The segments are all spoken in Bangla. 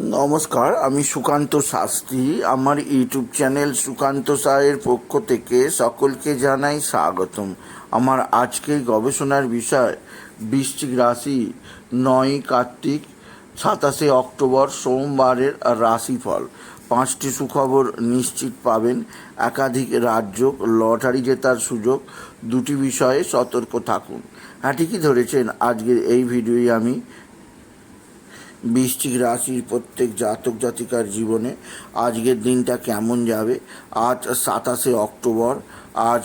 নমস্কার, আমি সুকান্ত শাস্ত্রী। আমার ইউটিউব চ্যানেল সুকান্ত সায়ের পক্ষ থেকে সকলকে জানাই স্বাগতম। আমার আজকের গবেষণার বিষয়, বৃশ্চিক রাশি নয়, কার্তিক সাতাশে অক্টোবর, সোমবারের রাশিফল। পাঁচটি সুখবর নিশ্চিত পাবেন। একাধিক রাজ্য লটারি জেতার সুযোগ, দুটি বিষয়ে সতর্ক থাকুন। হ্যাঁ ঠিকই ধরেছেন, আজকের এই ভিডিওই আমি বৃশ্চিক রাশির প্রত্যেক জাতক জাতিকার জীবনে আজকের দিনটা কেমন যাবে? আজ সাতাশে অক্টোবর আজ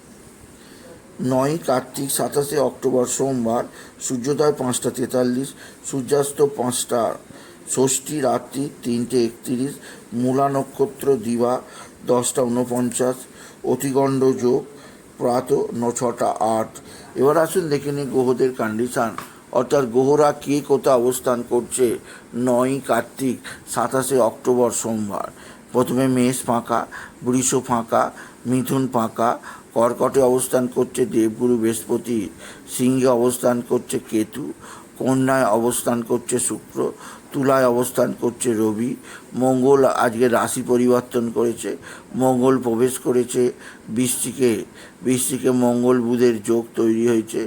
নয়, কার্তিক সাতাশে অক্টোবর সোমবার, সূর্যোদয় পাঁচটা তেতাল্লিশ, সূর্যাস্ত পাঁচটা ষষ্ঠী রাত্রি তিনটে একত্রিশ, মূলা নক্ষত্র দিবা দশটা উনপঞ্চাশ অতিগণ্ড যোগ প্রাত ন ছটা আট। এবার আসুন দেখে নিই গ্রহদের কন্ডিশান অর্থাৎ গ্রহরা কে কোথায় অবস্থান করছে? নয়, কার্তিক সাতাশে অক্টোবর সোমবার। প্রথমে মেষ ফাঁকা, বৃষ ফাঁকা, মিথুন ফাঁকা, কর্কটে অবস্থান করছে দেবগুরু বৃহস্পতি, সিংহে অবস্থান করছে কেতু, কন্যায় অবস্থান করছে শুক্র, তুলায় অবস্থান করছে রবি, মঙ্গল আজকে রাশি পরিবর্তন করেছে, মঙ্গল প্রবেশ করেছে বৃষ্টিকে বৃষ্টিকে মঙ্গল বুধের যোগ তৈরি হয়েছে,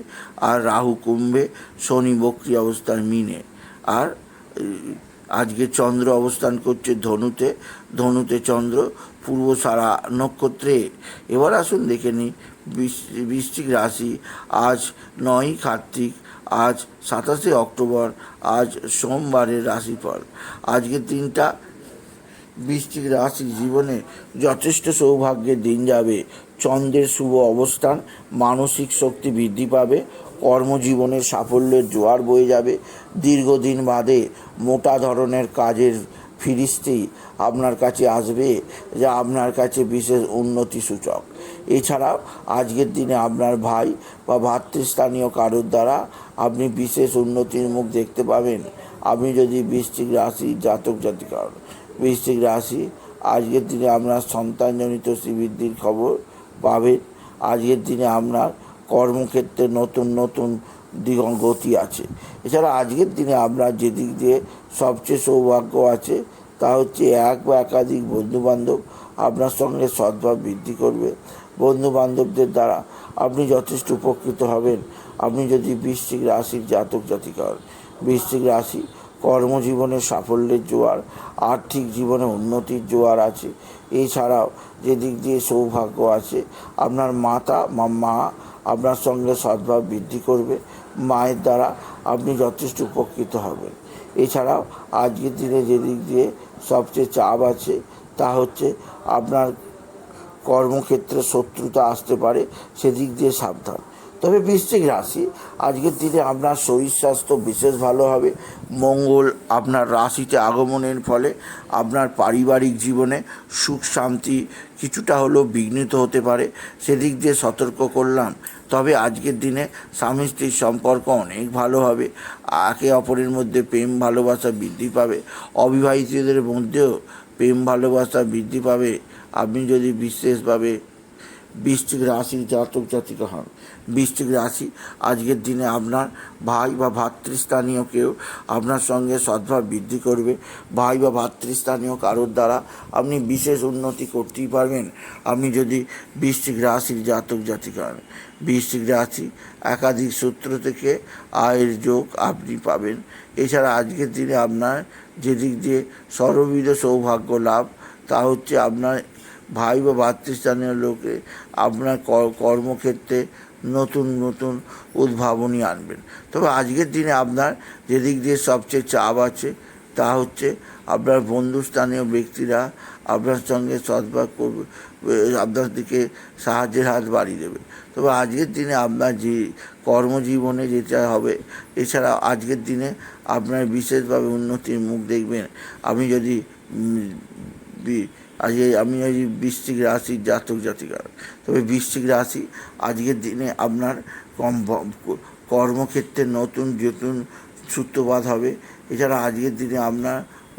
আর রাহু কুম্ভে শনি বক্রি অবস্থান মিনে, আর আজকে চন্দ্র অবস্থান করছে ধনুতে ধনুতে চন্দ্র, পূর্ব সারা নক্ষত্রে। এবার আসুন দেখে নিই বৃষ্টিক রাশি, আজ নয় কার্তিক, আজ সাতাশে অক্টোবর, আজ সোমবারের রাশিফল। আজকের দিনটা বৃষ্টিক রাশি জীবনে যথেষ্ট সৌভাগ্যের দিন যাবে। চন্দ্রের শুভ অবস্থান, মানসিক শক্তি বৃদ্ধি পাবে, কর্মজীবনের সাফল্যের জোয়ার বয়ে যাবে। দীর্ঘদিন বাদে মোটা ধরনের কাজের ফিরিস্তি আপনার কাছে আসবে, যা আপনার কাছে বিশেষ উন্নতি সূচক। এছাড়াও আজকের দিনে আপনার ভাই বা ভাতৃস্থানীয় কারোর দ্বারা আপনি বিশেষ উন্নতির মুখ দেখতে পাবেন। আপনি যদি বৃশ্চিক রাশি জাতক জাতিকার, বৃশ্চিক রাশি, আজকের দিনে আপনার সন্তানজনিত শ্রীবৃদ্ধির খবর পাবেন আজকের দিনে আপনার কর্মক্ষেত্রে নতুন নতুন গতি আছে। এছাড়া আজকের দিনে আপনার যেদিক দিয়ে সবচেয়ে সৌভাগ্য আছে, তা হচ্ছে এক বা একাধিক বন্ধুবান্ধব আপনার সঙ্গে সদ্ভাব বৃদ্ধি করবে। বন্ধু বান্ধবদের দ্বারা আপনি যথেষ্ট উপকৃত হবেন। আপনি যদি বৃশ্চিক রাশির জাতক জাতিকা হন বৃশ্চিক রাশি কর্মজীবনে সাফল্যের জোয়ার, আর্থিক জীবনে উন্নতির জোয়ার আছে। এছাড়াও যেদিক দিয়ে সৌভাগ্য আছে, আপনার মাতা বা মা আপনার সঙ্গে সদ্ভাব বৃদ্ধি করবে, মায়ের দ্বারা আপনি যথেষ্ট উপকৃত হবেন। এছাড়াও আজকের দিনে যেদিক দিয়ে সবচেয়ে চাপ আছে, তা হচ্ছে আপনার কর্মক্ষেত্রে শত্রুতা আসতে পারে, সেদিক দিয়ে সাবধান। তবে বৃশ্চিক রাশি, আজকের দিনে আপনার শরীর স্বাস্থ্য বিশেষ ভালো হবে। মঙ্গল আপনার রাশিতে আগমনের ফলে আপনার পারিবারিক জীবনে সুখ, শান্তি কিছুটা হলেও বিঘ্নিত হতে পারে। সেদিক দিয়ে সতর্ক করলাম। তবে আজকের দিনে স্বামী স্ত্রীর সম্পর্ক অনেক ভালো হবে। একে অপরের মধ্যে প্রেম, ভালোবাসা বৃদ্ধি পাবে। অবিবাহিতদের মধ্যেও প্রেম, ভালোবাসা বৃদ্ধি পাবে। আপনি যদি বিশেষভাবে বৃশ্চিক রাশির জাতক জাতিকা হন। বৃশ্চিক রাশি, আজকের দিনে আপনার ভাই বা ভাতৃস্থানীয় কেউ আপনার সঙ্গে সদ্ভাব বৃদ্ধি করবে। ভাই বা ভাতৃস্থানীয় কারোর দ্বারা আপনি বিশেষ উন্নতি করতেই পারবেন। আপনি যদি বৃশ্চিক রাশির জাতক জাতিকা হন বৃশ্চিক রাশি একাধিক সূত্র থেকে আয়ের যোগ আপনি পাবেন। এছাড়া আজকের দিনে আপনার যেদিক দিয়ে সর্ববিধ সৌভাগ্য লাভ, তা হচ্ছে আপনার ভাই বা ভাতৃস্থানীয় লোকে আপনার কর্মক্ষেত্রে নতুন নতুন উদ্ভাবনী আনবেন। তবে আজকের দিনে আপনার যেদিক দিয়ে সবচেয়ে চাপ আছে, তা হচ্ছে আপনার বন্ধুস্থানীয় ব্যক্তিরা আপনার সঙ্গে সদ্ভাব করবে আপনার দিকে সাহায্যের হাত বাড়িয়ে দেবে। তবে আজকের দিনে আপনার যে কর্মজীবনে যেটা হবে, এছাড়া আজকের দিনে আপনার বিশেষভাবে উন্নতির মুখ দেখবেন। আপনি যদি আজকে আমি আজ বৃশ্চিক রাশির জাতক জাতিকার। তবে বৃশ্চিক রাশি আজকের দিনে আপনার কম কর্মক্ষেত্রে নতুন নতুন সূত্রপাত হবে। এছাড়া আজকের দিনে আপনার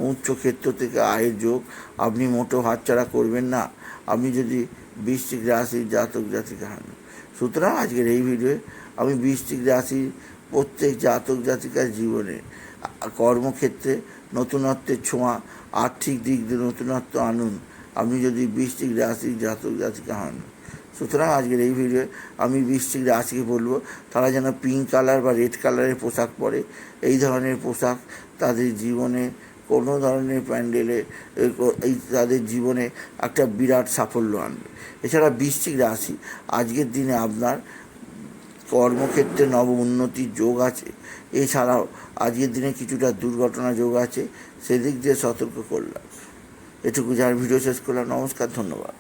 উচ্চ ক্ষেত্র থেকে আয়ের যোগ, আপনি মোটো হাতছাড়া করবেন না। আপনি যদি বৃশ্চিক রাশির জাতক জাতিকা হন। সুতরাং আজকের এই ভিডিওয়ে আমি বৃশ্চিক রাশির প্রত্যেক জাতক জাতিকার জীবনে কর্মক্ষেত্রে নতুনত্বের ছোঁয়া, আর্থিক দিক দিয়ে নতুনত্ব আনুন। আপনি যদি বৃশ্চিক রাশির জাতক জাতিকা হন। সুতরাং আজকের এই ভিডিও আমি বৃশ্চিক রাশিকে বলব, তারা যেন পিঙ্ক কালার বা রেড কালারের পোশাক পরে। এই ধরনের পোশাক তাদের জীবনে, কোনো ধরনের প্যান্ডেলে এই তাদের জীবনে একটা বিরাট সাফল্য আনবে। এছাড়া বৃষ্টিক রাশি, আজকের দিনে আপনার কর্মক্ষেত্রে নব উন্নতির যোগ আছে। এছাড়াও আজকের দিনে কিছুটা দুর্ঘটনা যোগ আছে, সেদিক দিয়ে সতর্ক করলাম। এটুকু যার ভিডিও শেষ করলাম, নমস্কার, ধন্যবাদ।